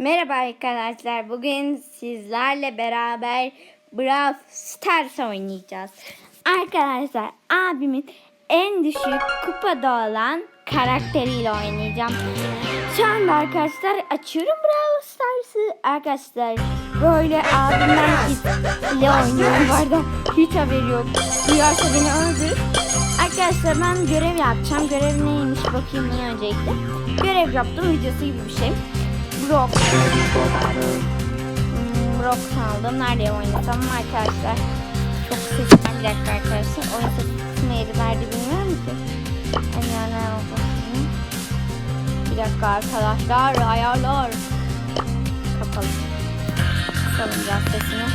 Merhaba arkadaşlar. Bugün sizlerle beraber Brawl Stars oynayacağız. Arkadaşlar abimin en düşük kupada olan karakteriyle oynayacağım. Şu anda arkadaşlar açıyorum Brawl Stars'ı. Arkadaşlar böyle abimden ile oynuyorum. Bu arada hiç haberi yok. Duyarsa beni öldürür. Arkadaşlar ben görev yapacağım. Görev neymiş bakayım ne öncelikle. Görev yaptım videosu gibi bir şey. Hmm, Brock aldım. Nerede oynasam arkadaşlar? Çok seçmem bir dakika arkadaşlar. Oyun seçimi yeri nerede bilmiyorum ki. Yani bakayım. Bir dakika arkadaşlar. Ayarlar. Kapalı. Kısalım biraz sesini.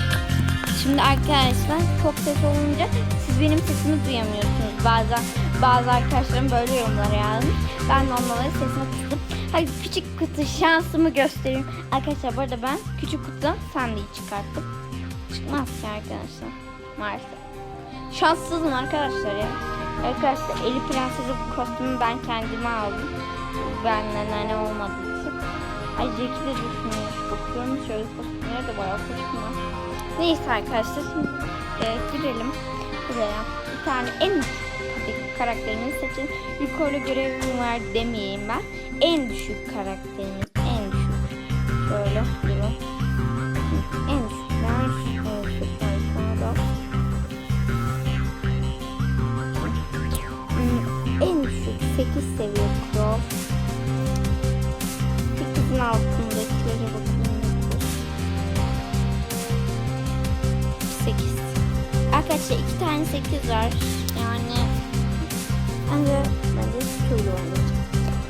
Şimdi arkadaşlar çok ses olunca siz benim sesimi duyamıyorsunuz. Bazen bazı arkadaşlarım böyle yorumlar yazmış. Ben de onların sesini kıstım. Hadi küçük kutu şansımı göstereyim. Arkadaşlar bu arada ben küçük kutudan sandığı çıkarttım. Çıkmaz ki arkadaşlar. Maalesef. Şanssızım arkadaşlar ya. Arkadaşlar Eli Prensesi kostümü ben kendime aldım. Benden hani olmadığı için. Ay Jack'i de düşünmüş. Bakıyorum şöyle kostümlere de bayağı var. Neyse arkadaşlar şimdi e, girelim buraya. Bir tane en düşük karakterimi seçin. Yukarıda görevim var demeyeyim ben. En düşük karakterimiz en düşük. Şöyle durun. En düşükler. En düşükler. Hmm, En düşük 8 seviye Crow. 8'in altındakilere bakayım. 8. Arkadaşlar iki tane 8 var. Yani bence bence şöyle olur.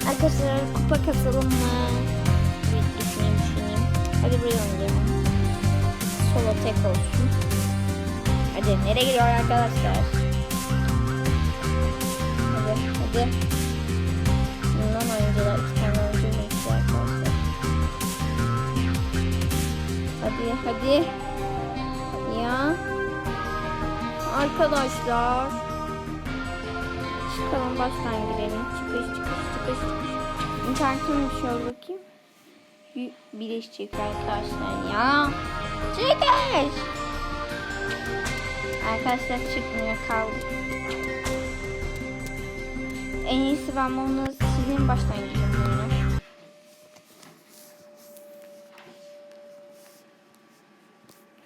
Arkadaşlar kupa kasalım mı? Bir düşüneyim düşüneyim. Hadi buraya oynayalım. Solo tek olsun. Hadi nereye gidiyor arkadaşlar? Hadi hadi. Bundan oyuncular iki tane oyuncu arkadaşlar. Hadi hadi. Ya. Arkadaşlar. Çıkalım baştan girelim. Çıkış çıkış çıkış çıkış. İnternetim şöyle bakayım. Y- Birleşecek arkadaşlar ya. Çıkış. Arkadaşlar çıkmıyor kaldı. En iyisi ben bunu sileyim baştan gireyim oyuna.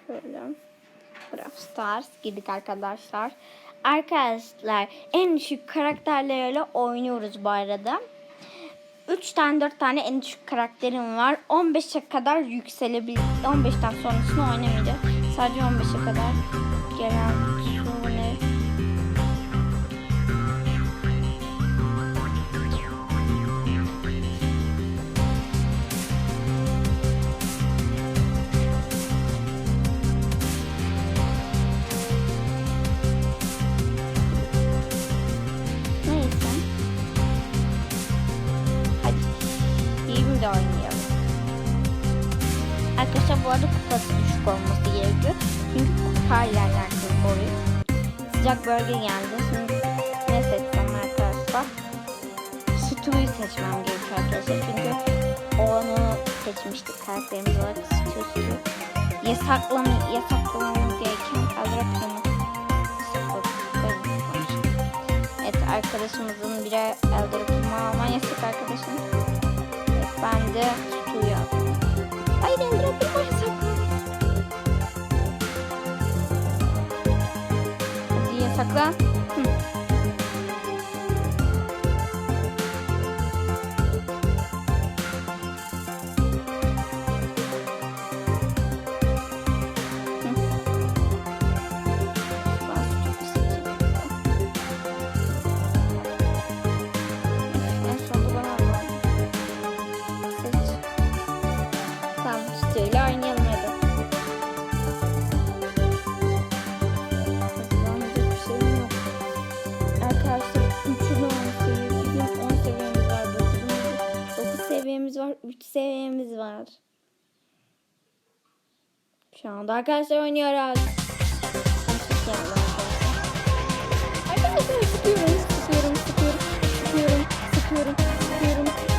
Şöyle. Brawl Stars girdik arkadaşlar. Arkadaşlar en düşük karakterlerle oynuyoruz bu arada. 3 tane 4 tane en düşük karakterim var. 15'e kadar yükselebilir. 15'ten sonrasını oynamayacağız. Sadece 15'e kadar gelen Şimdi oynayalım. Arkadaşlar bu arada kupası düşük olması gerekiyor. Çünkü kupayla alakalı bu. Sıcak bölge geldi. Şimdi ne seçsem arkadaşlar? Stu'yu seçmem gerekiyor arkadaşlar. Çünkü onu seçmiştik karakterimiz olarak. Stu, Stu. Yasaklama, yasaklamamız gereken kadro. Evet arkadaşımızın biri elde okuma alman yasak arkadaşım. Evet ben de Stu'yu aldım. Hayır var. Şu anda arkadaşlar oynuyoruz. Arkadaşlar sıkıyorum, sıkıyorum, sıkıyorum, sıkıyorum, sıkıyorum, sıkıyorum.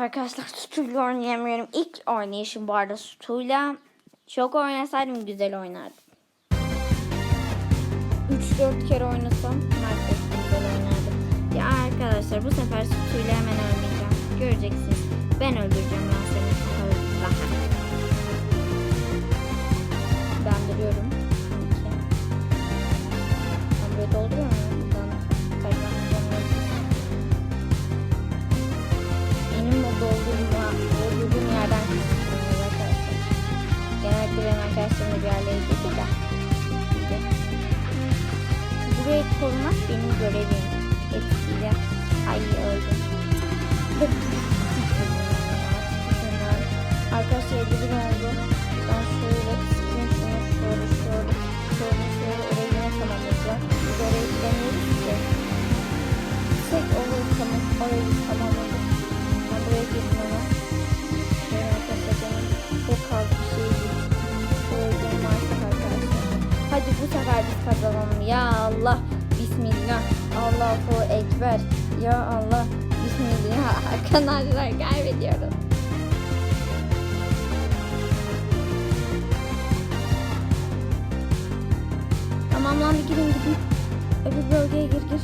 Arkadaşlar sütuyla oynayamıyorum. İlk oynayışım bu arada sütuyla. Çok oynasaydım güzel oynardım. 3-4 kere oynasam maalesef güzel oynardım. Ya arkadaşlar bu sefer sütuyla hemen ölmeyeceğim. Göreceksiniz. Ben öldüreceğim Burayı korumak benim görevim. Hepsiyle. Ay öldüm. Arkadaşlar 51 oldu. Hadi bu sefer biz kazanalım. Ya Allah. Bismillah. Allahu Ekber. Ya Allah. Bismillah. Arkadaşlar kaybediyoruz. Tamam lan bir gidin gidin. Öbür bölgeye gir gir.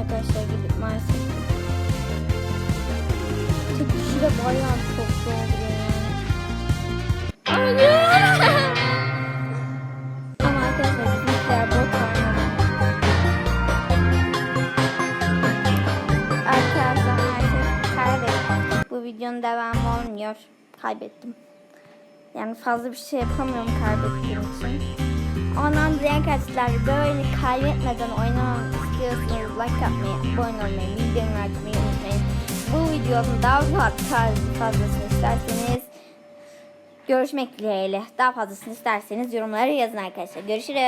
Arkadaşlar gidip maalesef. Tek kişiyle bayağı çok yani. Hayır. Kaybettim. Yani fazla bir şey yapamıyorum kaybettiğim için. Ondan dolayı arkadaşlar böyle kaybetmeden oynamamı istiyorsanız like atmayı, abone olmayı, bildirim açmayı unutmayın. Bu videonun daha fazla fazlasını isterseniz görüşmek dileğiyle. Daha fazlasını isterseniz yorumlara yazın arkadaşlar. Görüşürüz.